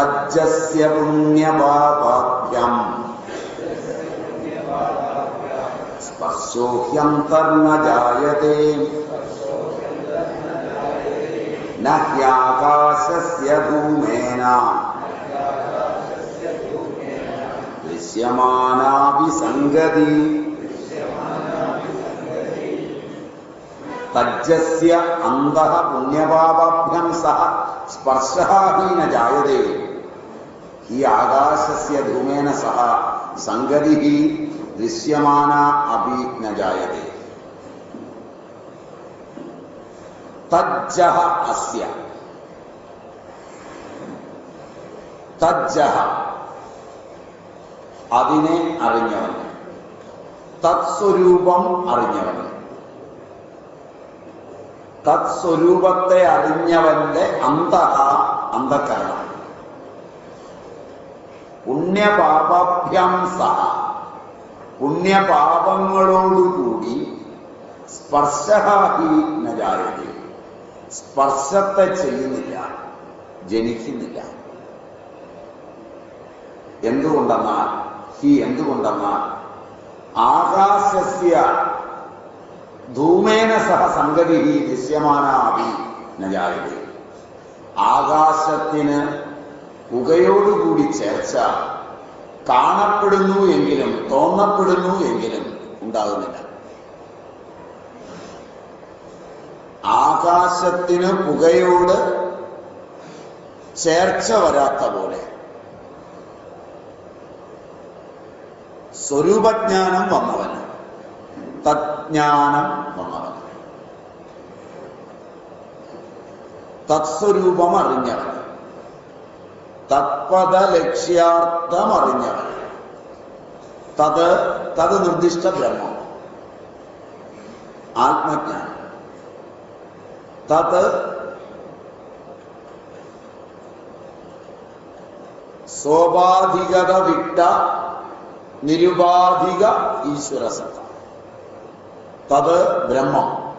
തജ്ജസ്യ പുണ്യപാപാഭ്യം സ്പർശോഹ്യന്തർന ജായതേ ന ഹ്യാകാശസ്യ ധൂമേന ദൃശ്യമാനാപി സംഗതി തജ്ജസ്യ അന്തഃ പുണ്യപാപാഭ്യം സഹ സ്പർശഃ ഹി ന ജായതേ ഈ ആകാശസ്യ ധൂമേന സഹ സംഗതി ദൃശ്യമാന അപി ന ജായതേ തജ്ജഹ അസ്യ തജ്ജഹ അതിനെ അറിഞ്ഞവൻ തത്സ്വരൂപം അറിഞ്ഞവൻ തത്സ്വരൂപത്തെ അറിഞ്ഞവന്റെ അന്തഹ അന്ധകരണം പുണ്യപാപാഭ്യം സഹ. പുണ്യപാപങ്ങളോടുകൂടി സ്പർശഹാഹി നജായതി സ്പർശത്തെ ചെയ്യുന്നില്ല ജനിക്കുന്നില്ല. എന്തുകൊണ്ടെന്നാൽ ഹി എന്തുകൊണ്ടെന്നാൽ ആകാശസ്യ ധൂമേന സഹ സംഗതി ദൃശ്യമാനാവി നജായതി ആകാശത്തിന് പുകയോടുകൂടി ചേർച്ച കാണപ്പെടുന്നു എങ്കിലും തോന്നപ്പെടുന്നു എങ്കിലും ഉണ്ടാകുന്നില്ല. ആകാശത്തിന് പുകയോട് ചേർച്ച വരാത്ത പോലെ സ്വരൂപജ്ഞാനം വന്നവന് തജ്ഞാനം വന്നവൻ തത്സ്വരൂപം അറിഞ്ഞവൻ തത്പദ ലക്ഷ്യാർത്ഥം അറിഞ്ഞവൻ തത് തത് നിർദ്ദിഷ്ട ബ്രഹ്മം. ആത്മജ്ഞാനം. തത് സോപാധികത വിട്ട നിരുപാധിക ഈശ്വരസത്ത. തത് ബ്രഹ്മം.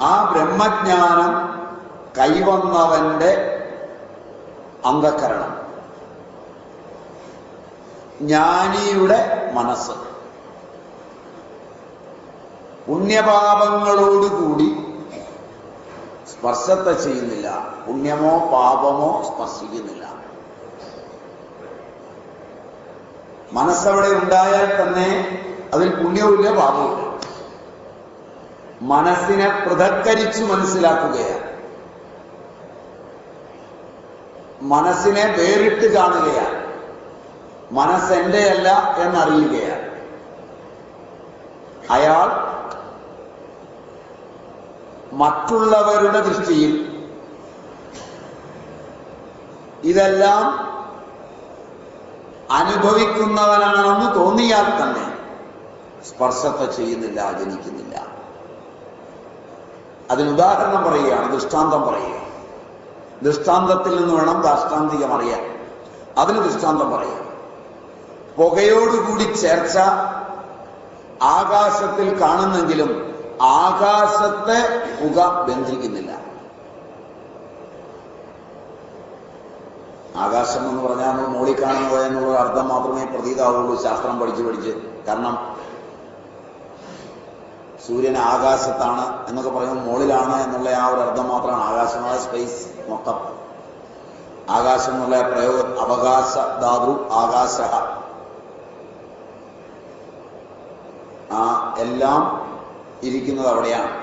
ആ ബ്രഹ്മജ്ഞാനം കൈവന്നവന്റെ അന്ധകരണം. ജ്ഞാനിയുടെ മനസ്സ്. പുണ്യപാപങ്ങളോടുകൂടി സ്പർശത്തെ ചെയ്യുന്നില്ല. പുണ്യമോ പാപമോ സ്പർശിക്കുന്നില്ല. മനസ്സവിടെ ഉണ്ടായാൽ തന്നെ അതിൽ പുണ്യവുമില്ല പാപവുമില്ല. മനസ്സിനെ പൃഥക്കരിച്ചു മനസ്സിലാക്കുകയാണ്. മനസ്സിനെ വേറിട്ട് കാണുകയാണ്. മനസ്സ് എന്റെയല്ല എന്നറിയുകയാണ്. അയാൾ മറ്റുള്ളവരുടെ ദൃഷ്ടിയിൽ ഇതെല്ലാം അനുഭവിക്കുന്നവനാണെന്ന് തോന്നിയാൽ തന്നെ സ്പർശത്തെ ചെയ്യുന്നില്ല ജനിക്കുന്നില്ല അതിന് ഉദാഹരണം പറയുകയാണ് ദൃഷ്ടാന്തം പറയുക ദൃഷ്ടാന്തത്തിൽ നിന്ന് വേണം ദാഷ്ടാന്തികം അറിയാൻ അതിന് ദൃഷ്ടാന്തം പറയാം. പുകയോടുകൂടി ചേർച്ച ആകാശത്തിൽ കാണുന്നെങ്കിലും ആകാശത്തെ പുക ബന്ധിക്കുന്നില്ല. ആകാശം എന്ന് പറഞ്ഞാൽ നമ്മൾ മോളി കാണുന്നത് എന്നുള്ള അർത്ഥം മാത്രമേ പ്രതീതാവുള്ളൂ ശാസ്ത്രം പഠിച്ച് പഠിച്ച്. കാരണം സൂര്യൻ ആകാശത്താണ് എന്നൊക്കെ പറയുമ്പോൾ മോളിലാണ് എന്നുള്ള ആ ഒരു അർത്ഥം മാത്രമാണ് ആകാശമായ സ്പേസ് മൊത്തം. ആകാശം എന്നുള്ള പ്രയോഗ അവകാശ ധാതു ആകാശ. ആ എല്ലാം ഇരിക്കുന്നത് അവിടെയാണ്.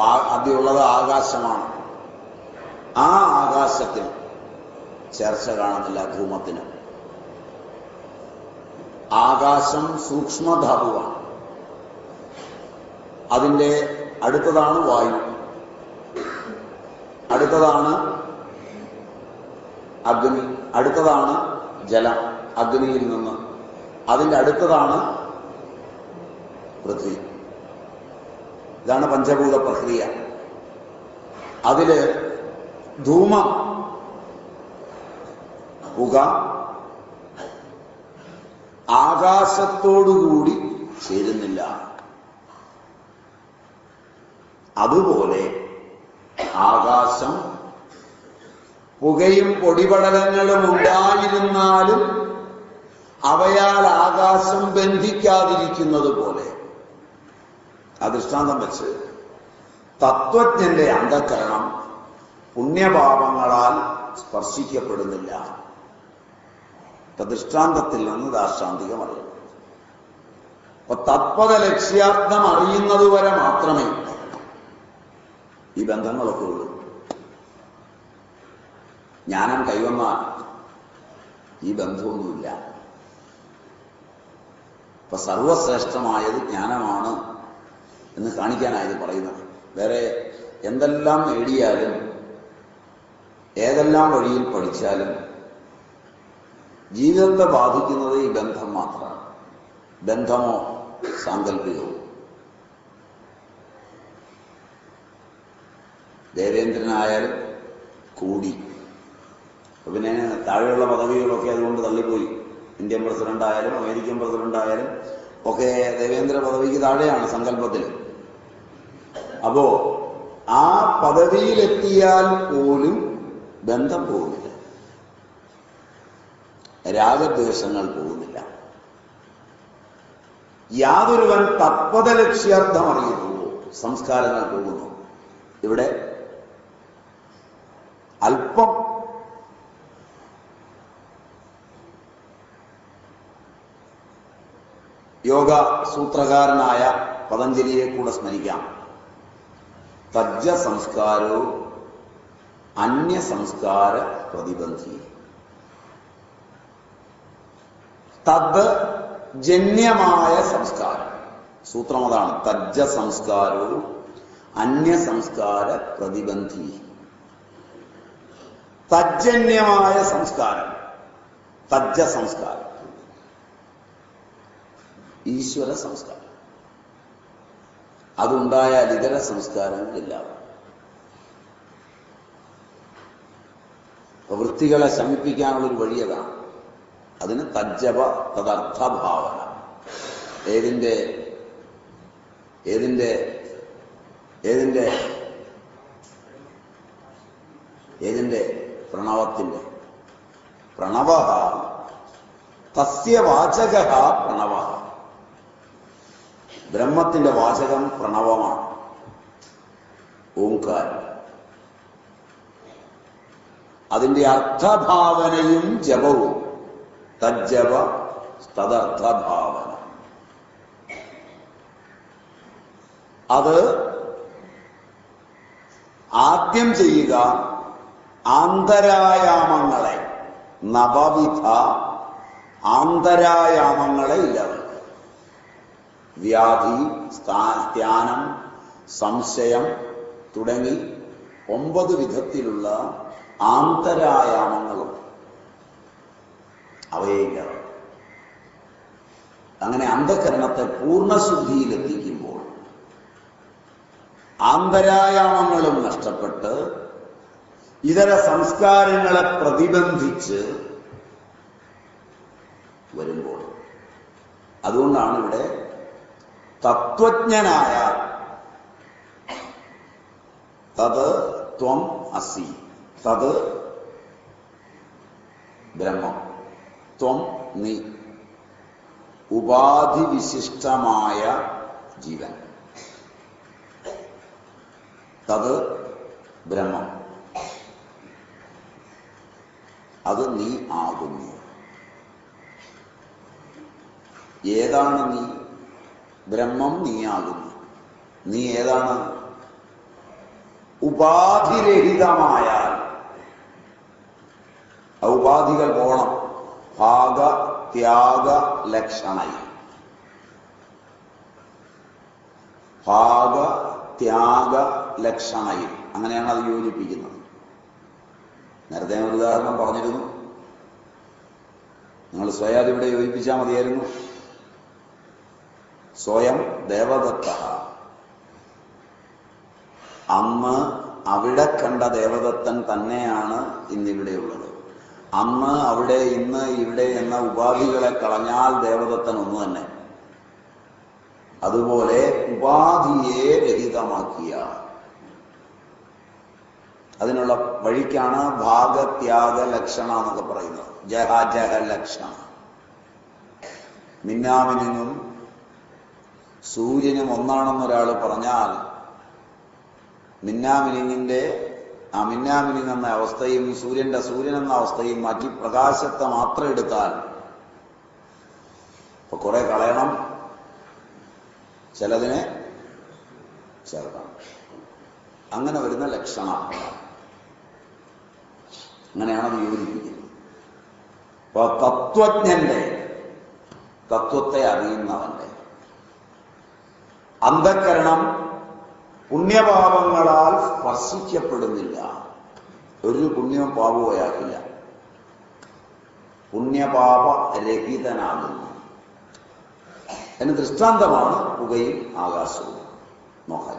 ആദ്യമുള്ളത് ആകാശമാണ്. ആ ആകാശത്തിൽ ചർച്ച കാണുന്നില്ല ധൂമത്തിന് ആകാശം സൂക്ഷ്മധാതുവാണ്. അതിന്റെ അടുത്തതാണ് വായു. അടുത്തതാണ് അഗ്നി അടുത്തതാണ് ജലം അഗ്നിയിൽ നിന്ന്. അതിന്റെ അടുത്തതാണ് പൃഥ്വി. ഇതാണ് പഞ്ചഭൂത പ്രക്രിയ. അതിൽ ധൂമം പുക ആകാശത്തോടുകൂടി ചേരുന്നില്ല. അതുപോലെ ആകാശം പുകയും പൊടിപടലങ്ങളും ഉണ്ടായിരുന്നാലും അവയാൽ ആകാശം ബന്ധിക്കാതിരിക്കുന്നത് പോലെ. ആ ദൃഷ്ടാന്തം വെച്ച് തത്വജ്ഞന്റെ അന്ധകരണം പുണ്യപാപങ്ങളാൽ സ്പർശിക്കപ്പെടുന്നില്ല. ദൃഷ്ടാന്തത്തിൽ നിന്ന് ദാർശാന്തികം അറിയണം അപ്പൊ തത്പത ലക്ഷ്യാർത്ഥം അറിയുന്നത് വരെ മാത്രമേ ഈ ബന്ധങ്ങളൊക്കെ ഉള്ളൂ. ജ്ഞാനം കൈവന്നാൽ ഈ ബന്ധമൊന്നുമില്ല. ഇപ്പൊ സർവശ്രേഷ്ഠമായത് ജ്ഞാനമാണ് എന്ന് കാണിക്കാനായത് പറയുന്നത്. വേറെ എന്തെല്ലാം നേടിയാലും ഏതെല്ലാം വഴിയിൽ പഠിച്ചാലും ജീവിതത്തെ ബാധിക്കുന്നത് ഈ ബന്ധം മാത്രമാണ്. ബന്ധമോ സാങ്കല്പികവും ദേവേന്ദ്രനായാലും കൂടി പിന്നെ താഴെയുള്ള പദവികളൊക്കെ അതുകൊണ്ട് തള്ളിപ്പോയി. ഇന്ത്യൻ പ്രസിഡന്റ് ആയാലും അമേരിക്കൻ പ്രസിഡന്റ് ആയാലും ഒക്കെ ദേവേന്ദ്ര പദവിക്ക് താഴെയാണ് സങ്കല്പത്തിൽ അപ്പോ ആ പദവിയിലെത്തിയാൽ പോലും ബന്ധം പോകുന്നില്ല. രാഗദ്വേഷങ്ങൾ പോകുന്നില്ല. യാതൊരുവൻ തത്പത ലക്ഷ്യാർത്ഥം അറിയുന്നു സംസ്കാരങ്ങൾ പോകുന്നു. ഇവിടെ അല്പം യോഗ സൂത്രകാരനായ പതഞ്ജലിയെ കൂടെ സ്മരിക്കാം. തജ്ജ സംസ്കാരോ അന്യ സംസ്കാര പ്രതിബന്ധി. തദ് ജന്യമായ സംസ്കാരം. സൂത്രം അതാണ്. തജ്ജ സംസ്കാരോ അന്യ സംസ്കാര പ്രതിബന്ധി. തജ്ജന്യമായ സംസ്കാരം. തജ്ജ സംസ്കാരം ഈശ്വര സംസ്കാരം. അതുണ്ടായാൽ ഇതര സംസ്കാരങ്ങളില്ല. വൃത്തികളെ ശമിപ്പിക്കാനുള്ളൊരു വഴിയതാണ്. അതിന് തജ്ജപ തദർത്ഥഭാവന. ഏതിന്റെ ഏതിന്റെ ഏതിന്റെ ഏതിന്റെ പ്രണവത്തിന്റെ പ്രണവ. തസ്യ വാചക പ്രണവ. ബ്രഹ്മത്തിന്റെ വാചകം പ്രണവമാണ്. ഓംകാരം. അതിന്റെ അർത്ഥഭാവനയും ജപവും. തജ്ജപ തദർത്ഥഭാവന. അത് ആദ്യം ചെയ്യുക ആന്തരായാമങ്ങളെ. നവവിധ ആന്തരായാമങ്ങളെ ഇല്ലാതാക്കുക വ്യാധി ധ്യാനം സംശയം തുടങ്ങി ഒമ്പത് വിധത്തിലുള്ള ആന്തരായാമങ്ങളും അവയെ ഇല്ലാതാക്കുക അങ്ങനെ അന്ധകരണത്തെ പൂർണശുദ്ധിയിലെത്തിക്കുമ്പോൾ ആന്തരായാമങ്ങളും നഷ്ടപ്പെട്ട് ഇതര സംസ്കാരങ്ങളെ പ്രതിബന്ധിച്ച് വരുമ്പോൾ. അതുകൊണ്ടാണ് ഇവിടെ തത്വജ്ഞനായ തത് ത്വം അസി. തത് ബ്രഹ്മം. ത്വം നീ. ഉപാധി വിശിഷ്ടമായ ജീവൻ. തത് ബ്രഹ്മം. അത് നീ ആകുന്നു. ഏതാണ് നീ? ബ്രഹ്മം നീയാകുന്നു. നീ ഏതാണ്? ഉപാധിരഹിതമായാൽ. ഉപാധികൾ പോണം. ഭാഗ ത്യാഗ ലക്ഷണ. ഭാഗ ത്യാഗ ലക്ഷണയിൽ അങ്ങനെയാണ് അത് യോജിപ്പിക്കുന്നത്. നേരത്തെ ഒരു ഉദാഹരണം പറഞ്ഞിരുന്നു. നിങ്ങൾ സ്വയം അതിവിടെ യോജിപ്പിച്ചാൽ മതിയായിരുന്നു. സ്വയം ദേവദത്ത അന്ന് അവിടെ കണ്ട ദേവദത്തൻ തന്നെയാണ് ഇന്നിവിടെയുള്ളത്. അന്ന് അവിടെ ഇന്ന് ഇവിടെ എന്ന ഉപാധികളെ കളഞ്ഞാൽ ദേവദത്തൻ ഒന്ന് തന്നെ. അതുപോലെ ഉപാധിയെ രഹിതമാക്കിയ. അതിനുള്ള വഴിക്കാണ് ഭാഗത്യാഗ ലക്ഷണ എന്നൊക്കെ പറയുന്നത്. ജഹ ജഹ ലക്ഷണ. മിന്നാമിനും സൂര്യനും ഒന്നാണെന്ന് ഒരാൾ പറഞ്ഞാൽ മിന്നാമിനിങ്ങിന്റെ ആ മിന്നാമിനിങ് എന്ന അവസ്ഥയും സൂര്യന്റെ സൂര്യൻ എന്ന അവസ്ഥയും മാറ്റി പ്രകാശത്തെ മാത്രം എടുത്താൽ ഇപ്പൊ കുറെ കളയണം. ചിലതിനെ ചേർക്കണം അങ്ങനെ വരുന്ന ലക്ഷണം അങ്ങനെയാണ് വിവരിപ്പിക്കുന്നത് അപ്പൊ തത്വജ്ഞന്റെ തത്വത്തെ അറിയുന്നവന്റെ അന്ധകരണം പുണ്യപാപങ്ങളാൽ സ്പർശിക്കപ്പെടുന്നില്ല. ഒരു പുണ്യവും പാപവും പുണ്യപാപ രഹിതനാകുന്നു. അതിന് ദൃഷ്ടാന്തമാണ് പുകയും ആകാശവും. നോക്കാൻ